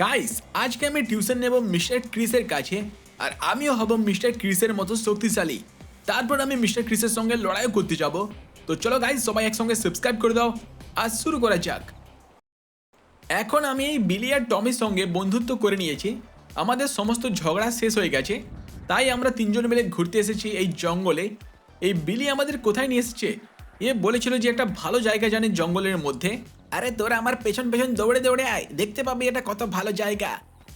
Guys আজকে আমি tuition নেব মিস্টার ক্রিসের কাছে, আর আমিও হব মিস্টার ক্রিসের মতো শক্তিশালী। তারপর আমি মিস্টার ক্রিসের সঙ্গে লড়াইও করতে যাব। তো চলো গাইস সবাই একসঙ্গে সাবস্ক্রাইব করে দাও। আর শুরু করা যাক। এখন আমি এই বিলি আর টমির সঙ্গে বন্ধুত্ব করে নিয়েছি। আমাদের সমস্ত ঝগড়া শেষ হয়ে গেছে। তাই আমরা তিনজন মিলে ঘুরতে এসেছি এই জঙ্গলে। এই বিলি আমাদের কোথায় নিয়ে এসেছে? এ বলেছিল যে একটা ভালো জায়গা জানে জঙ্গলের মধ্যে। আরে তোরা আমার পেছন পেছন দৌড়ে দৌড়ে আয়। দেখতে পাবি এটা কত ভালো জায়গা।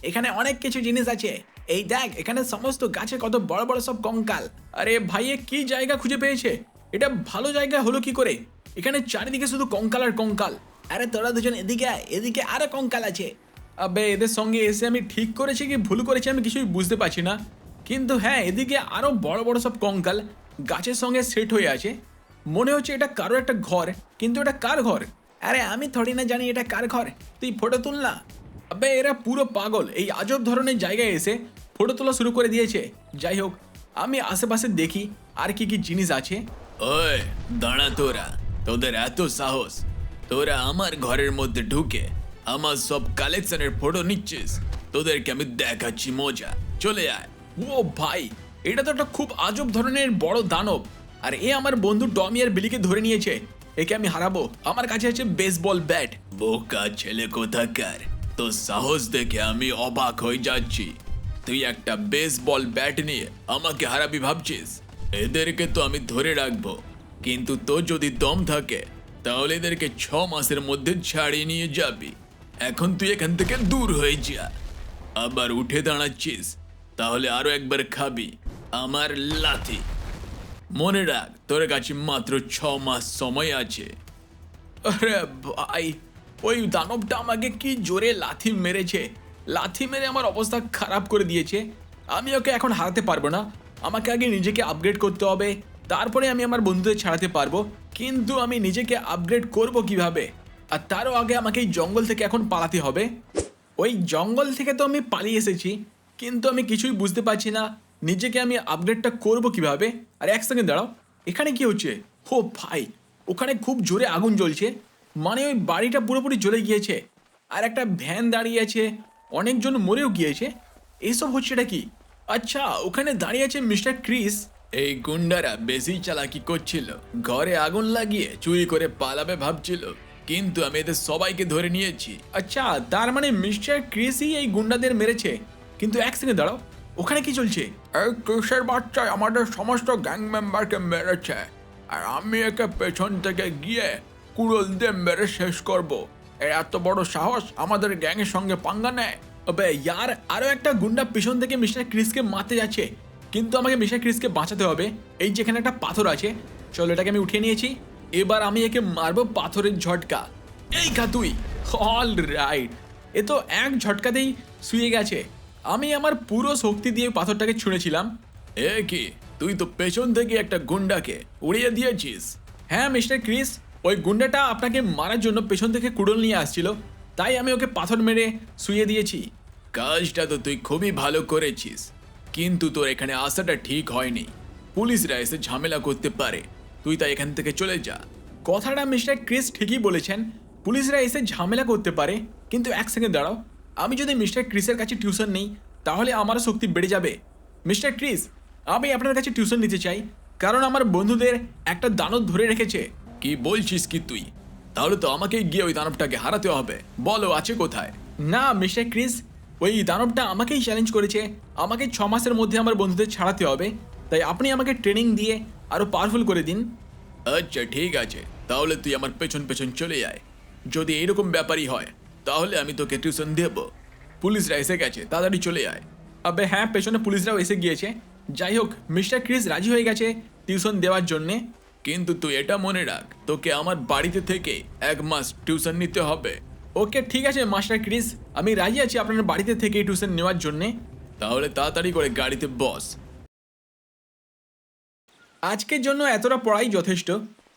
এখানে অনেক কিছু জিনিস আছে। এই দেখ, এখানে সমস্ত গাছে কত বড় বড় সব কঙ্কাল। আরে ভাই, এ কি জায়গা খুঁজে পেয়েছে? এটা ভালো জায়গা হলো কি করে? এখানে চারিদিকে শুধু কঙ্কাল আর কঙ্কাল। আরে তোরা দুজন এদিকে আয়, এদিকে আরও কঙ্কাল আছে। আবে, এদের সঙ্গে এসে আমি ঠিক করেছি কি ভুল করেছি আমি কিছুই বুঝতে পারছি না। কিন্তু হ্যাঁ এদিকে আরও বড় বড় সব কঙ্কাল গাছের সঙ্গে সেট হয়ে আছে। মনে হচ্ছে এটা কারও একটা ঘর, কিন্তু এটা কার ঘর? আরে আমি থোড়ি না জানি এটা কার ঘর। তুই ফটো তুল না। আবে এরা পুরো পাগল। এই আজব ধরনের জায়গায় এসে ফটো তোলা শুরু করে দিয়েছে। যাই হোক আমি আশেপাশে দেখি আর কি কি জিনিস আছে। ওই দাঁড়া তোরা। তোদের এত সাহস। তোরা আমার ঘরের মধ্যে ঢুকে আমার সব কালেকশনের ফটো নিচ্ছিস। তোদেরকে আমি দেখাচ্ছি মজা। চলে আয়। ও ভাই এটা তো একটা খুব আজব ধরনের বড় দানব। আর এ আমার বন্ধু টমি আর বিলিকে ধরে নিয়েছে। একে আমি হারাবো। আমার কাছে আছে বেসবল ব্যাট বোকা ছেলে কোথাকার? তো সাহস দেখে আমি অবাক হয়ে যাচ্ছি। তুই একটা বেসবল ব্যাট নিয়ে আমাকে হারাবি ভাবছিস? এদেরকে তো আমি ধরে রাখব। কিন্তু তোর যদি দম থাকে, তাহলে এদেরকে ছ মাসের মধ্যে ছাড়িয়ে নিয়ে যাবি। এখন তুই এখান থেকে দূর হয়ে যা। আবার উঠে দাঁড়াচ্ছিস, তাহলে আরও একবার খাবি। আমার লাথি। মনে রাখ, তোর কাছে মাত্র ছ মাস সময় আছে। আরে ভাই, ওই দানবটা আমাকে কি জোরে লাথি মেরেছে? লাথি মেরে আমার অবস্থা খারাপ করে দিয়েছে। আমি ওকে এখন হারাতে পারব না। আমাকে আগে নিজেকে আপগ্রেড করতে হবে। তারপরে আমি আমার বন্ধুদের ছাড়াতে পারব। কিন্তু আমি নিজেকে আপগ্রেড করব কীভাবে? আর তারও আগে আমাকে এই জঙ্গল থেকে এখন পালাতে হবে। ওই জঙ্গল থেকে তো আমি পালিয়ে এসেছি, কিন্তু আমি কিছুই বুঝতে পারছি না। নিজেকে আমি আপগ্রেডটা করব কীভাবে? আর এক সেকেন্ড দাঁড়াও। এখানে কি হচ্ছে? হো ভাই, ওখানে খুব জোরে আগুন জ্বলছে। মানে ওই বাড়িটা পুরোপুরি জ্বলে গিয়েছে। আর একটা ভ্যান দাঁড়িয়ে আছে। অনেকজন মরেও গিয়েছে। এইসব হচ্ছে এটা কি? আচ্ছা ওখানে দাঁড়িয়ে আছে মিস্টার ক্রিস। এই গুন্ডারা বেশি চালাকি করছিল। ঘরে আগুন লাগিয়ে চুরি করে পালাবে ভাবছিল। কিন্তু আমি এদের সবাইকে ধরে নিয়েছি। আচ্ছা তার মানে মিস্টার ক্রিসই এই গুন্ডাদের মেরেছে। কিন্তু এক সেকেন্ড দাঁড়াও। ওখানে কি চলছে? এই কিসের বাচ্চায় আমাদের সমস্ত গ্যাং মেম্বারকে মেরেছে? আর আমি একে পেছন থেকে গিয়ে কুড়ল দিয়ে মেরে শেষ করব। এর এত বড় সাহস আমাদের গ্যাংয়ের সঙ্গে পাঙ্গা নেয়। আবে ইয়ার আরও একটা গুন্ডা পিছন থেকে মিস্টার ক্রিসকে মারতে যাচ্ছে। কিন্তু আমাকে মিস্টার ক্রিসকে বাঁচাতে হবে। এই যেখানে একটা পাথর আছে, চলো এটাকে আমি উঠিয়ে নিয়েছি। এবার আমি একে মারবো পাথরের ঝটকা। এই খা তুই। অল রাইট এ তো এক ঝটকাতেই শুয়ে গেছে। আমি আমার পুরো শক্তি দিয়ে পাথরটাকে ছুঁড়েছিলাম। এ কি? তুই তো পেছন থেকে একটা গুন্ডাকে উড়িয়ে দিয়েছিস। হ্যাঁ মিস্টার ক্রিস ওই গুন্ডাটা আপনাকে মারার জন্য পেছন থেকে কুড়ল নিয়ে আসছিল। তাই আমি ওকে পাথর মেরে শুয়ে দিয়েছি। কাজটা তো তুই খুবই ভালো করেছিস। কিন্তু তোর এখানে আসাটা ঠিক হয়নি। পুলিশরা এসে ঝামেলা করতে পারে। তুই তাই এখান থেকে চলে যা। কথাটা মিস্টার ক্রিস ঠিকই বলেছেন। পুলিশরা এসে ঝামেলা করতে পারে। কিন্তু এক সেকেন্ড দাঁড়াও। আমি যদি মিস্টার ক্রিসের কাছে টিউশন নেই তাহলে আমারও শক্তি বেড়ে যাবে। মিস্টার ক্রিস আমি আপনার কাছে টিউশন নিতে চাই কারণ আমার বন্ধুদের একটা দানব ধরে রেখেছে। কি বলছিস কি তুই? তাহলে তো আমাকে গিয়ে ওই দানবটাকে হারাতে হবে। বলো আছে কোথায়? না মিস্টার ক্রিস ওই দানবটা আমাকেই চ্যালেঞ্জ করেছে। আমাকে ছ মাসের মধ্যে আমার বন্ধুদের ছাড়াতে হবে। তাই আপনি আমাকে ট্রেনিং দিয়ে আরও পাওয়ারফুল করে দিন। আচ্ছা ঠিক আছে। তাহলে তুই আমার পেছন পেছন চলে আয়। যদি এইরকম ব্যাপারই হয় তাহলে আমি তোকে টিউশন দেব। পুলিশরা এসে গেছে, তাড়াতাড়ি চলে আয়। আবে হ্যাঁ পেছনে পুলিশরাও এসে গিয়েছে। যাই হোক মিস্টার ক্রিস রাজি হয়ে গেছে টিউশন দেওয়ার জন্যে। কিন্তু তুই এটা মনে রাখ, তোকে আমার বাড়িতে থেকে এক মাস টিউশন নিতে হবে। ওকে, ঠিক আছে মাস্টার ক্রিস, আমি রাজি আছি আপনার বাড়িতে থেকে টিউশন নেওয়ার জন্যে। তাহলে তাড়াতাড়ি করে গাড়িতে বস। আজকের জন্য এতটা পড়াই যথেষ্ট।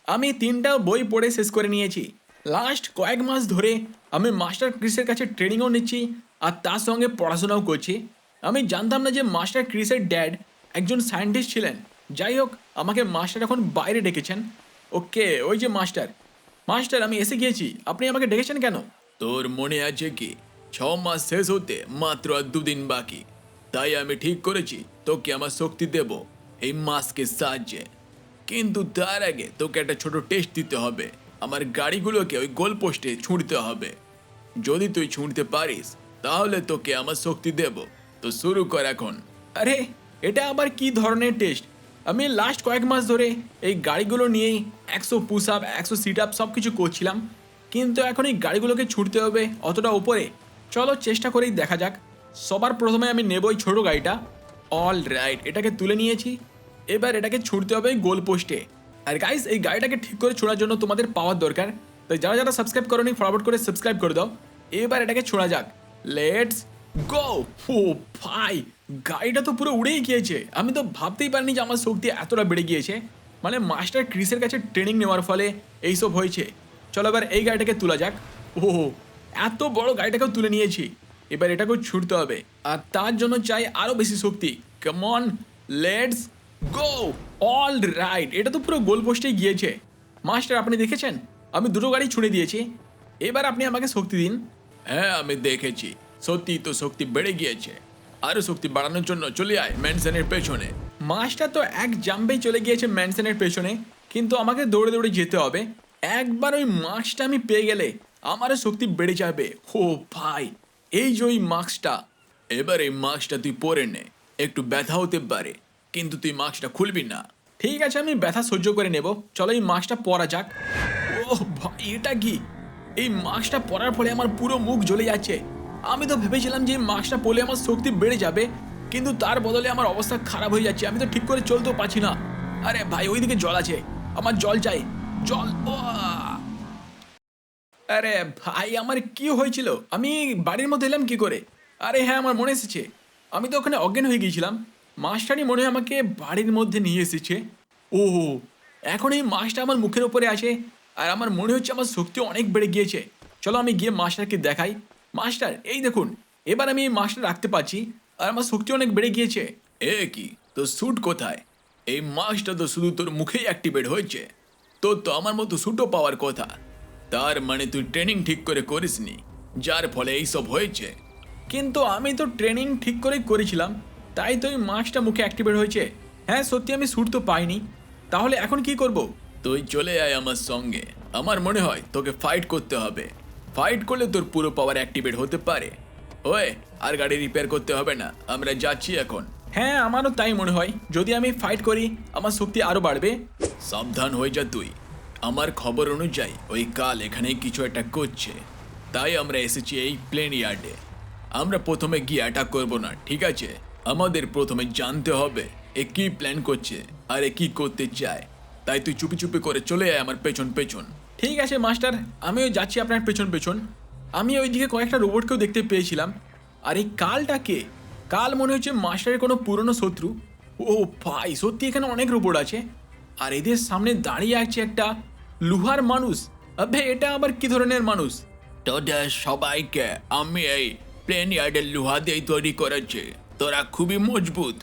আমি তিনটা বই পড়ে শেষ করে নিয়েছি। লাস্ট কয়েক মাস ধরে আমি মাস্টার ক্রিসের কাছে ট্রেনিংও নিচ্ছি আর তার সঙ্গে পড়াশোনাও করছি। আমি জানতাম না যে মাস্টার ক্রিসের ড্যাড একজন সায়েন্টিস্ট ছিলেন। যাই হোক, আমাকে মাস্টার এখন বাইরে ডেকেছেন। ওকে, ওই যে মাস্টার। মাস্টার, আমি এসে গিয়েছি। আপনি আমাকে ডেকেছেন কেন? তোর মনে আছে কি? ছ মাস শেষ হতে মাত্র আর দুদিন বাকি। তাই আমি ঠিক করেছি, তোকে আমার শক্তি দেব এই মাস্কের সাহায্যে। কিন্তু তার আগে তোকে একটা ছোট টেস্ট দিতে হবে। আমার গাড়িগুলোকে ওই গোল পোস্টে ছুঁড়তে হবে। যদি তুই ছুঁড়তে পারিস, তাহলে তোকে আমার শক্তি দেব। তো শুরু কর এখন। আরে, এটা আবার কি ধরনের টেস্ট? আমি লাস্ট কয়েক মাস ধরে এই গাড়িগুলো নিয়েই একশো পুশ আপ একশো সিট আপ সব কিছু করছিলাম। কিন্তু এখন এই গাড়িগুলোকে ছুটতে হবে অতটা উপরে। চলো চেষ্টা করেই দেখা যাক। সবার প্রথমে আমি নেব এই ছোটো গাড়িটা। অল রাইট এটাকে তুলে নিয়েছি। এবার এটাকে ছুটতে হবে গোল পোস্টে আর গাইস এই গাড়িটাকে ঠিক করে ছোড়ার জন্য তোমাদের পাওয়ার দরকার। তাই যারা যারা সাবস্ক্রাইব করোনি ফরওয়ার্ড করে সাবস্ক্রাইব করে দাও। এবার এটাকে ছোড়া যাক। লেটস গো ও ভাই, গাড়িটা তো পুরো উড়েই গিয়েছে। আমি তো ভাবতেই পারিনি যে আমার শক্তি এতটা বেড়ে গিয়েছে। মানে মাস্টার ক্রিসের কাছে ট্রেনিং নেওয়ার ফলে এইসব হয়েছে। চলো এবার এই গাড়িটাকে তোলা যাক। ও, এত বড় গাড়িটাকেও তুলে নিয়েছি। এবার এটাকেও ছুটতে হবে। আর তার জন্য চাই আরও বেশি শক্তি। কেমন লেটস গো অল রাইট এটা তো পুরো গোল পোস্টে গিয়েছে। মাস্টার আপনি দেখেছেন? আমি দুটো গাড়ি ছুঁড়ে দিয়েছি। এবার আপনি আমাকে শক্তি দিন। হ্যাঁ আমি দেখেছি। সত্যি তো শক্তি বেড়ে গিয়েছে। আরও শক্তি বাড়ানোর জন্য চলে আয় ম্যানসনের পেছনে। মাছটা তো এক জাম্পেই চলে গিয়েছে ম্যানসনের পেছনে। কিন্তু আমাকে দৌড়ে দৌড়ে যেতে হবে। একবার ওই মাছটা আমি পেয়ে গেলে আমারও শক্তি বেড়ে যাবে। হো ভাই, এই যে ওই মাস্কটা এবার এই মাস্কটা তুই পরে নে। একটু ব্যথা হতে পারে। কিন্তু তুই মাস্কটা খুলবি না। ঠিক আছে, আমি ব্যথা সহ্য করে নেব। চলো এই মাস্কটা পরা যাক। ও ভাই, এটা কি? এই মাস্কটা পরার ফলে আমার পুরো মুখ জ্বলে যাচ্ছে। আমি তো ভেবেছিলাম যে এই মাস্কটা পরলে আমার শক্তি বেড়ে যাবে, কিন্তু তার বদলে আমার অবস্থা খারাপ হয়ে যাচ্ছে। আমি তো ঠিক করে চলতেও পারছি না। আরে ভাই, ওইদিকে জল আছে। আমার জল চাই। জল ও আরে ভাই, আমার কি হয়েছিল? আমি বাড়ির মধ্যে এলাম কি করে? আরে হ্যাঁ আমার মনে এসেছে। আমি তো ওখানে অজ্ঞান হয়ে গিয়েছিলাম। মাছটারই মনে হয় আমাকে বাড়ির মধ্যে নিয়ে এসেছে। ও এখন এই মাছটা আমার মুখের ওপরে আছে আর আমার মনে হচ্ছে আমার শক্তি অনেক বেড়ে গিয়েছে। চলো আমি গিয়ে মাছটাকে দেখাই। মাস্টার, এই দেখুন, এবার আমি এই মাছটা রাখতে পারছি আর আমার শক্তি অনেক বেড়ে গিয়েছে। এ কি, তোর স্যুট কোথায়? এই মাস্কটা তো শুধু তোর মুখেই অ্যাক্টিভেট হয়েছে। তোর তো আমার মতো স্যুটও পাওয়ার কথা। তার মানে তুই ট্রেনিং ঠিক করে করিসনি, যার ফলে এইসব হয়েছে। কিন্তু আমি তো ট্রেনিং ঠিক করেই করেছিলাম। তাই তো ওই মাছটা মুখে অ্যাক্টিভেট হয়েছে। হ্যাঁ সত্যি আমি স্যুট তো পাইনি। তাহলে এখন কি করব? তুই চলে আয় আমার সঙ্গে। আমার মনে হয় তোকে ফাইট করতে হবে। ফাইট করলে তোর পুরো পাওয়ার অ্যাক্টিভেট হতে পারে। ওয়ে আর গাড়ি রিপেয়ার করতে হবে না। আমরা যাচ্ছি এখন। হ্যাঁ আমারও তাই মনে হয়। যদি আমি ফাইট করি আমার শক্তি আরও বাড়বে। সাবধান হয়ে যা তুই। আমার খবর অনুযায়ী ওই কাল এখানে কিছু একটা করছে। তাই আমরা এসেছি এই প্লেন ইয়ার্ডে। আমরা প্রথমে গিয়ে অ্যাটাক করব না ঠিক আছে? আমাদের প্রথমে জানতে হবে এ কি প্ল্যান করছে আর এ কি করতে চায়। তাই তুই চুপি চুপি করে চলে আয় আমার পেছন পেছন। ঠিক আছে মাস্টার। আমিও যাচ্ছি আপনার পেছন পেছন। আমি ওইদিকে কয়েকটা রোবটকেও দেখতে পেয়েছিলাম। আর এই কালটা কে? কাল মনে হচ্ছে মাস্টারের কোনো পুরনো শত্রু। ও ভাই সত্যি এখানে অনেক রোবট আছে। আর এদের সামনে দাঁড়িয়ে আছে একটা লুহার মানুষ। আবে এটা আবার কি ধরনের মানুষ? তোদের সবাইকে আমি এই প্লেন ইয়ার্ডের লোহা দিয়েই তৈরি করেছি। তোরা খুবই মজবুত।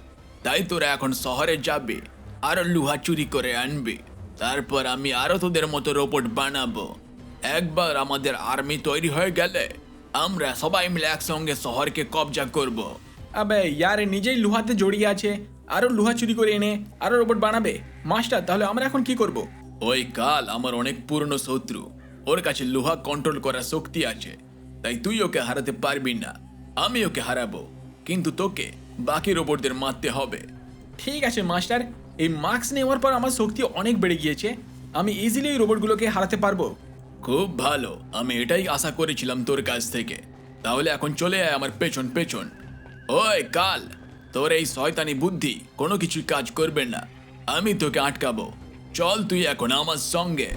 তাই তোরা এখন শহরে যাবে আরও লোহা চুরি করে আনবে। তারপর আমি আরও তোদের মতো রোবট বানাবো। একবার আমাদের আর্মি তৈরি হয়ে গেলে আমরা সবাই মিলে একসঙ্গে শহরকে কবজা করব। আবে ইয়ারে নিজেই লোহাতে জড়িয়ে আছে। আরও লোহা চুরি করে এনে আরও রোবট বানাবে। মাস্টার তাহলে আমরা এখন কি করব? ওই কাল আমার অনেক পুরনো শত্রু। ওর কাছে লোহা কন্ট্রোল করার শক্তি আছে। তাই তুই ওকে হারাতে পারবি না। আমি ওকে হারাবো। কিন্তু তোকে বাকি রোবটদের মারতে হবে। ঠিক আছে মাস্টার। এই মাস্ক নেওয়ার পর আমার শক্তি অনেক বেড়ে গিয়েছে। আমি ইজিলি ওই রোবটগুলোকে হারাতে পারব। খুব ভালো। আমি এটাই আশা করেছিলাম তোর কাছ থেকে। তাহলে এখন চলে আয় আমার পেছন পেছন। ওই কাল তোর এই শয়তানি বুদ্ধি কোনো কিছু কাজ করবে না। আমি তোকে আটকাবো। চল তুই এখন আমার সঙ্গে।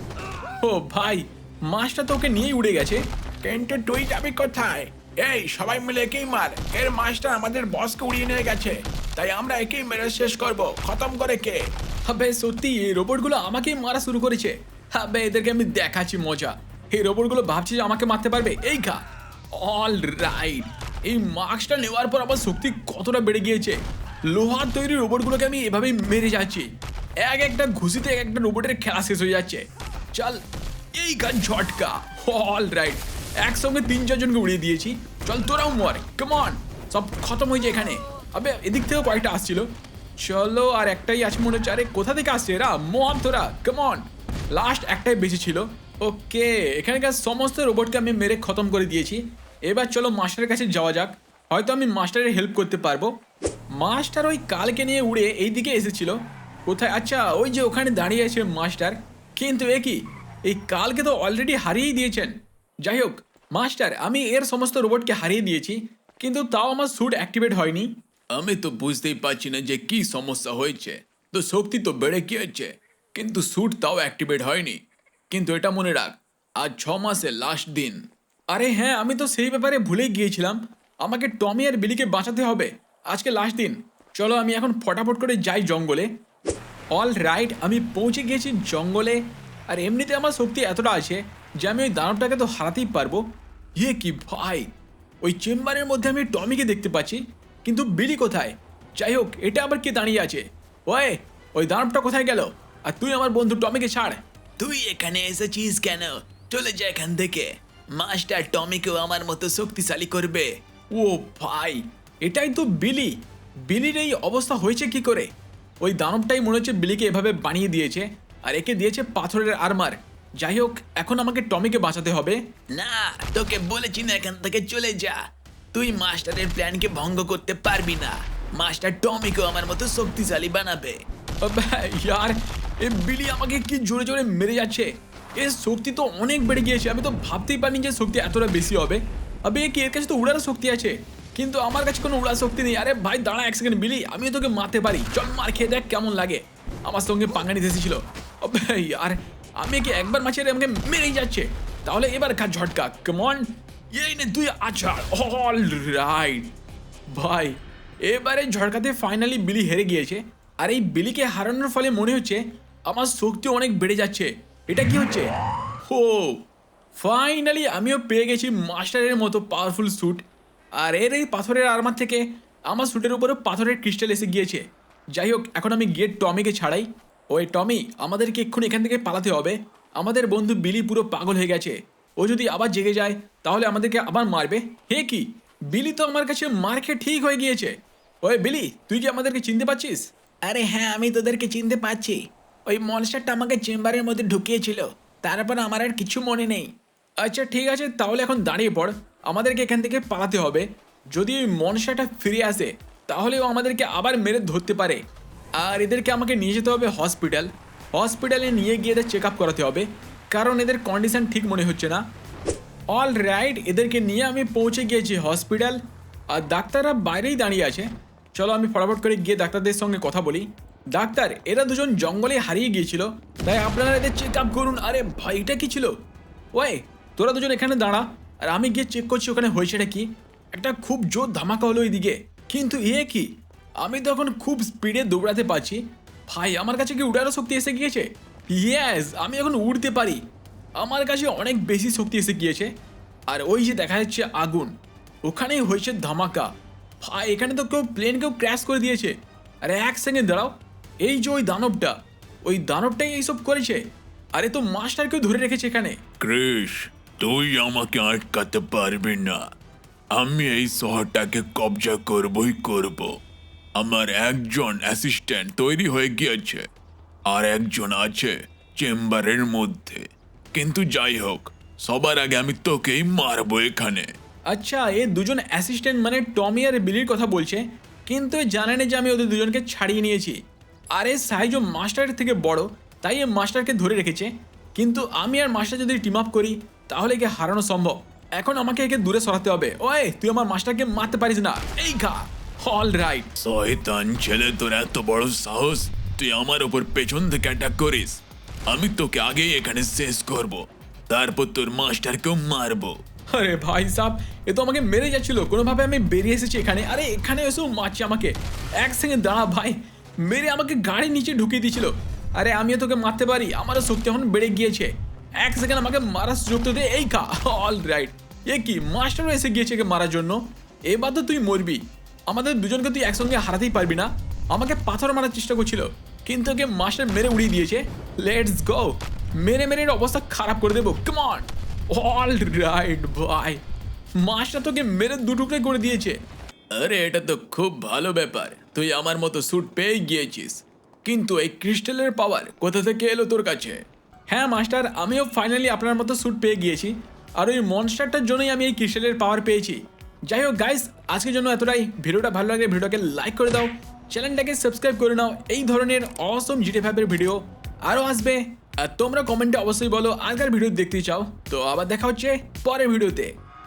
ও ভাই মাছটা তোকে নিয়েই উড়ে গেছে। কিন্তু তুই যাবি কোথায়? এই, সবাই মিলে একেই মার। এর মাস্টার আমাদের বসকে উড়িয়ে নিয়ে গেছে। তাই আমরা একেই মেরে শেষ করব। খতম করে কে? হবে সত্যি, এই রোবটগুলো আমাকেই মারা শুরু করেছে। হবে এদেরকে আমি দেখাচ্ছি মজা। এই রোবটগুলো ভাবছি যে আমাকে মারতে পারবে। এই খা। অল রাইট এই মাস্কটা নেওয়ার পর আমার শক্তি কতটা বেড়ে গিয়েছে। লোহার তৈরি রোবটগুলোকে আমি এভাবেই মেরে যাচ্ছি। এক একটা ঘুষিতে এক একটা রোবটের খেলা শেষ হয়ে যাচ্ছে। চল, এই গান ঝটকা। অল রাইট একসঙ্গে তিন চারজনকে উড়িয়ে দিয়েছি। চল তোরাও মর। কেমন সব খতম হয়ে যায় এখানে। আবে, এদিক থেকেও কয়েকটা আসছিল। চলো, আর একটাই আছে মনে হচ্ছে। আরে, কোথা থেকে আসছে এরা? মর তোরা! কেমন লাস্ট একটাই বেশি ছিল। ওকে এখানকার সমস্ত রোবটকে আমি মেরে খতম করে দিয়েছি। এবার চলো মাস্টারের কাছে যাওয়া যাক। হয়তো আমি মাস্টারের হেল্প করতে পারব। মাস্টার ওই কালকে নিয়ে উড়ে এই দিকে এসেছিল। কোথায়? আচ্ছা ওই যে ওখানে দাঁড়িয়ে আছে মাস্টার। কিন্তু এ কি? এই কালকে তো অলরেডি হারিয়েই দিয়েছেন। যাই হোক মাস্টার আমি এর সমস্ত রোবটকে হারিয়ে দিয়েছি কিন্তু তাও আমার স্যুট অ্যাক্টিভেট হয়নি। আমি তো বুঝতেই পারছি না যে কি সমস্যা হয়েছে। তো শক্তি তো বেড়ে গিয়েছে কিন্তু স্যুট তাও অ্যাক্টিভেট হয়নি। কিন্তু এটা মনে রাখ আজ ছ মাসে লাস্ট দিন। আরে হ্যাঁ আমি তো সেই ব্যাপারে ভুলেই গিয়েছিলাম। আমাকে টমি আর বিলিকে বাঁচাতে হবে আজকে লাস্ট দিন। চলো আমি এখন ফটাফট করে যাই জঙ্গলে। অল রাইট আমি পৌঁছে গিয়েছি জঙ্গলে। আর এমনিতে আমার শক্তি এতটা আছে যে আমি ওই দানবটাকে তো হারাতেই পারব। ইয়ে কি ভাই? ওই চেম্বারের মধ্যে আমি টমিকে দেখতে পাচ্ছি কিন্তু বিলি কোথায়? যাই হোক এটা আবার কে দাঁড়িয়ে আছে? ওয়ে ওই দানবটা কোথায় গেল? আর তুই আমার বন্ধু টমিকে ছাড়। তুই এখানে এসেছিস কেন? চলে যা এখান থেকে। মাস্টার টমিকেও আমার মতো শক্তিশালী করবে। ও ভাই এটাই তো বিলি। বিলির এই অবস্থা হয়েছে কি করে? ওই দানবটাই মনে হচ্ছে বিলিকে এভাবে বানিয়ে দিয়েছে আর একে দিয়েছে পাথরের আর্মার যাই হোক এখন আমাকে টমিকে বাঁচাতে হবে। না তোকে বলেছি না এখান থেকে চলে যা। তুই মাস্টারের প্ল্যানকে ভঙ্গ করতে পারবি না। মাস্টার টমিকেও আমার মতো শক্তিশালী বানাবে। ইয়ার এ বিলি আমাকে কি জোরে জোরে মেরে যাচ্ছে? এর শক্তি তো অনেক বেড়ে গিয়েছে আমি তো ভাবতেই পারিনি যে শক্তি এতটা বেশি হবে। আবে কি এর কাছে তো উড়ার শক্তি আছে। কিন্তু আমার কাছে কোনো উড়ার শক্তি নেই। আরে ভাই দাঁড়া এক সেকেন্ড বিলি আমি তোকে মারতে পারি। চল মার খেয়ে দেখ কেমন লাগে। আমার সঙ্গে পাঙ্গা নিতে এসেছিল। আর আমি কি একবার মাছের আমাকে মেরেই যাচ্ছে? তাহলে এবার খা ঝটকা। কেমন এই নে তুই আচ্ছা অল রাইট ভাই, এবারে ঝটকাতে ফাইনালি বিলি হেরে গিয়েছে। আর এই বিলিকে হারানোর ফলে মনে হচ্ছে আমার শক্তি অনেক বেড়ে যাচ্ছে। এটা কি হচ্ছে? ও ফাইনালি আমিও পেয়ে গেছি মাস্টারের মতো পাওয়ারফুল স্যুট আর এর এই পাথরের আর্মার থেকে আমার স্যুটের উপরে পাথরের ক্রিস্টাল এসে গিয়েছে। যাই হোক, এখন আমি গেট টমিকে ছাড়াই। ওই টমি আমাদেরকে এক্ষুনি এখান থেকে পালাতে হবে। আমাদের বন্ধু বিলি পুরো পাগল হয়ে গেছে। ও যদি আবার জেগে যায় তাহলে আমাদেরকে আবার মারবে। হে কি? বিলি তো আমার কাছে মার খেয়ে ঠিক হয়ে গিয়েছে। ওই বিলি তুই কি আমাদেরকে চিনতে পারছিস? আরে হ্যাঁ আমি তোদেরকে চিনতে পারছি। ওই মনস্টারটা আমাকে চেম্বারের মধ্যে ঢুকিয়েছিল। তারপর আমার আর কিছু মনে নেই। আচ্ছা ঠিক আছে তাহলে এখন দাঁড়িয়ে পড়। আমাদেরকে এখান থেকে পালাতে হবে। যদি ওই মনসাটা ফিরে আসে তাহলে ও আমাদেরকে আবার মেরে ধরতে পারে। আর এদেরকে আমাকে নিয়ে যেতে হবে হসপিটাল হসপিটালে নিয়ে গিয়ে এদের চেক আপ করাতে হবে। কারণ এদের কন্ডিশন ঠিক মনে হচ্ছে না। অল রাইট এদেরকে নিয়ে আমি পৌঁছে গিয়েছি হসপিটাল আর ডাক্তাররা বাইরেই দাঁড়িয়ে আছে। চলো আমি ফটাফট করে গিয়ে ডাক্তারদের সঙ্গে কথা বলি। ডাক্তার, এরা দুজন জঙ্গলে হারিয়ে গিয়েছিল। তাই আপনারা এদের চেক আপ করুন। আরে ভাই, এটা কি ছিল? ওয়ে তোরা দুজন এখানে দাঁড়া। আর আমি গিয়ে চেক করছি ওখানে হয়েছেটা কি। একটা খুব জোর ধামাকা হলো ওইদিকে। কিন্তু এ কি? আমি তো এখন খুব স্পিডে দৌড়াতে পারছি। ভাই, আমার কাছে কি উড়ারও শক্তি এসে গিয়েছে? ইয়েস আমি এখন উড়তে পারি। আমার কাছে অনেক বেশি শক্তি এসে গিয়েছে। আর ওই যে দেখা যাচ্ছে আগুন, ওখানেই হয়েছে ধামাকা। ভাই, এখানে তো কেউ প্লেন কেউ ক্র্যাশ করে দিয়েছে। আরে এক সেকেন্ড দাঁড়াও, এই যে ওই দানবটা, ওই দানবটাই এইসব করেছে। আরে তো মাস্টারকেও ধরে রেখেছে এখানে। ক্রিস তুই আমাকে আটকাতে পারবি না। আমি এই শহরটাকে কবজা করবই করব। আমার একজন অ্যাসিস্ট্যান্ট তৈরি হয়ে গিয়েছে। আর একজন আছে চেম্বারের মধ্যে। কিন্তু যাই হোক, সবার আগে আমি তোকেই মারবো এখানে। আচ্ছা এ দুজন অ্যাসিস্ট্যান্ট মানে টমি আর বিলির কথা বলছে, কিন্তু এ জানে না যে আমি ওদের দুজনকে ছাড়িয়ে নিয়েছি। আর এ সাইজও মাস্টারের থেকে বড়, তাই এ মাস্টারকে ধরে রেখেছে। কিন্তু আমি আর মাস্টার যদি টিম আপ করি, তাহলে একে হারানো সম্ভব। এখন আমাকে একে দূরে সরাতে হবে। ওয়ে তুই আমার মাস্টারকে মারতে পারিস না। এই খা! অল রাইট শয়তান ছেলে তোর এত বড় সাহস? তুই আমার ওপর পেছন থেকে অ্যাটাক করিস। আমি তোকে আগেই এখানে শেষ করব। তারপর তোর মাস্টারকেও মারবো। আরে ভাই সাহ এ তো আমাকে মেরে যাচ্ছিল। কোনোভাবে আমি বেরিয়ে এসেছি এখানে। আরে এখানে এসেও মারছে আমাকে। এক সেকেন্ড দাঁড়া ভাই। মেরে আমাকে গাড়ির নিচে ঢুকিয়ে দিয়েছিল। আরে আমিও তোকে মারতে পারি। আমারও শক্তি এখন বেড়ে গিয়েছে। এক সেকেন্ড আমাকে মারার সুযোগ তো দে। এই খা অল রাইট এ কি মাস্টারও এসে গিয়েছে একে মারার জন্য। এবার তো তুই মরবি। আমাদের দুজনকে তুই একসঙ্গে হারাতেই পারবি না। আমাকে পাথর মারার চেষ্টা করছিল কিন্তু ওকে মাস্টার মেরে উড়িয়ে দিয়েছে। লেটস গো মেরে মেরে অবস্থা খারাপ করে দেবো। কেমন অল রাইট ভাই মাছটা তোকে মেরে দুটুকরে করে দিয়েছে। আরে এটা তো খুব ভালো ব্যাপার। তুই আমার মতো স্যুট পেয়ে গিয়েছিস। কিন্তু এই ক্রিস্টালের পাওয়ার কোথা থেকে এলো তোর কাছে? হ্যাঁ মাস্টার আমিও ফাইনালি আপনার মতো স্যুট পেয়ে গিয়েছি। আর ওই মনস্টারটার জন্যই আমি এই ক্রিস্টালের পাওয়ার পেয়েছি। যাই হোক গাইস আজকের জন্য এতটাই। ভিডিওটা ভালো লাগলে ভিডিওটাকে লাইক করে দাও। চ্যানেলটাকে সাবস্ক্রাইব করে নাও। এই ধরনের অসম জিটে ফাইভের ভিডিও আরও আসবে। আর তোমরা কমেন্টে অবশ্যই বলো, আগের ভিডিও দেখতে চাও। তো আবার দেখা হচ্ছে পরের ভিডিওতে।